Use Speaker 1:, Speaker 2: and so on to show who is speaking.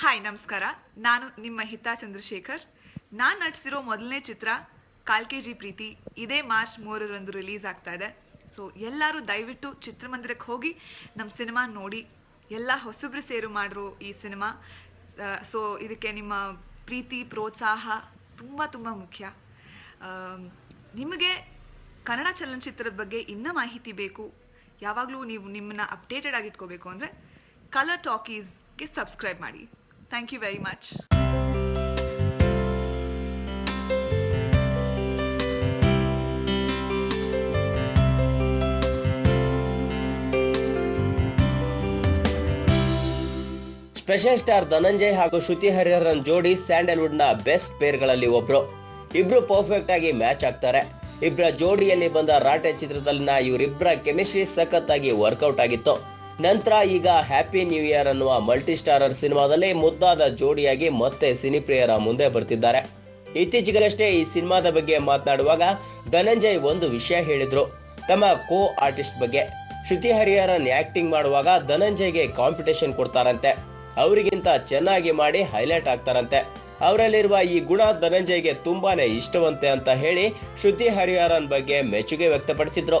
Speaker 1: Hi ನಮಸ್ಕಾರ. ನಾನು ನಿಮ್ಮ ಹಿತಾ ಚಂದ್ರಶೇಖರ್. ನಾನು ನಟಿಸಿರೋ ಮೊದಲನೇ ಚಿತ್ರ ಕಾಲ್ ಕೆ ಜಿ ಪ್ರೀತಿ, ಇದೇ ಮಾರ್ಚ್ ಮೂರರಂದು ರಿಲೀಸ್ ಆಗ್ತಾ ಇದೆ. ಸೊ ಎಲ್ಲರೂ ದಯವಿಟ್ಟು ಚಿತ್ರಮಂದಿರಕ್ಕೆ ಹೋಗಿ ನಮ್ಮ ಸಿನಿಮಾ ನೋಡಿ. ಎಲ್ಲ ಹೊಸಬ್ರು ಸೇರು ಮಾಡಿರೋ ಈ ಸಿನಿಮಾ. ಸೊ ಇದಕ್ಕೆ ನಿಮ್ಮ ಪ್ರೀತಿ, ಪ್ರೋತ್ಸಾಹ ತುಂಬ ತುಂಬ ಮುಖ್ಯ. ನಿಮಗೆ ಕನ್ನಡ ಚಲನಚಿತ್ರದ ಬಗ್ಗೆ ಇನ್ನೂ ಮಾಹಿತಿ ಬೇಕು. ಯಾವಾಗಲೂ ನೀವು ನಿಮ್ಮನ್ನ ಅಪ್ಡೇಟೆಡ್ ಆಗಿಟ್ಕೋಬೇಕು ಅಂದರೆ ಕಲರ್ ಟಾಕೀಸ್ಗೆ ಸಬ್ಸ್ಕ್ರೈಬ್ ಮಾಡಿ. Thank you very much.
Speaker 2: Special star Dhananjay ಹಾಗೂ ಶ್ರುತಿ ಹರಿಹರನ್ ಜೋಡಿ ಸ್ಯಾಂಡಲ್ವುಡ್ನ ಬೆಸ್ಟ್ ಪೇರ್ಗಳಲ್ಲಿ ಒಬ್ರು. ಇಬ್ರು ಪರ್ಫೆಕ್ಟ್ ಆಗಿ ಮ್ಯಾಚ್ ಆಗ್ತಾರೆ. ಇಬ್ಬರ ಜೋಡಿಯಲ್ಲಿ ಬಂದ ರಾಟೆ ಚಿತ್ರದಲ್ಲಿನ ಇವರಿಬ್ಬರ ಕೆಮಿಸ್ಟ್ರಿ ಸಖತ್ತಾಗಿ ವರ್ಕೌಟ್ ಆಗಿತ್ತು. ನಂತರ ಈಗ ಹ್ಯಾಪಿ ನ್ಯೂ ಇಯರ್ ಅನ್ನುವ ಮಲ್ಟಿ ಸ್ಟಾರರ್ ಸಿನಿಮಾದಲ್ಲಿ ಮುದ್ದಾದ ಜೋಡಿಯಾಗಿ ಮತ್ತೆ ಸಿನಿಪ್ರಿಯರ ಮುಂದೆ ಬರ್ತಿದ್ದಾರೆ. ಇತ್ತೀಚೆಗಷ್ಟೇ ಈ ಸಿನಿಮಾದ ಬಗ್ಗೆ ಮಾತನಾಡುವಾಗ ಧನಂಜಯ್ ಒಂದು ವಿಷಯ ಹೇಳಿದ್ರು. ತಮ್ಮ ಕೋ ಆರ್ಟಿಸ್ಟ್ ಬಗ್ಗೆ. ಶ್ರುತಿ ಹರಿಹರನ್ ಆಕ್ಟಿಂಗ್ ಮಾಡುವಾಗ ಧನಂಜಯ್ಗೆ ಕಾಂಪಿಟೇಷನ್ ಕೊಡ್ತಾರಂತೆ. ಅವರಿಗಿಂತ ಚೆನ್ನಾಗಿ ಮಾಡಿ ಹೈಲೈಟ್ ಆಗ್ತಾರಂತೆ ಅವರಲ್ಲಿರುವ ಈ ಗುಣ ಧನಂಜಯ್ಗೆ ತುಂಬಾನೇ ಇಷ್ಟವಂತೆ ಅಂತ ಹೇಳಿ ಶ್ರುತಿ ಹರಿಹರನ್ ಬಗ್ಗೆ ಮೆಚ್ಚುಗೆ ವ್ಯಕ್ತಪಡಿಸಿದ್ರು.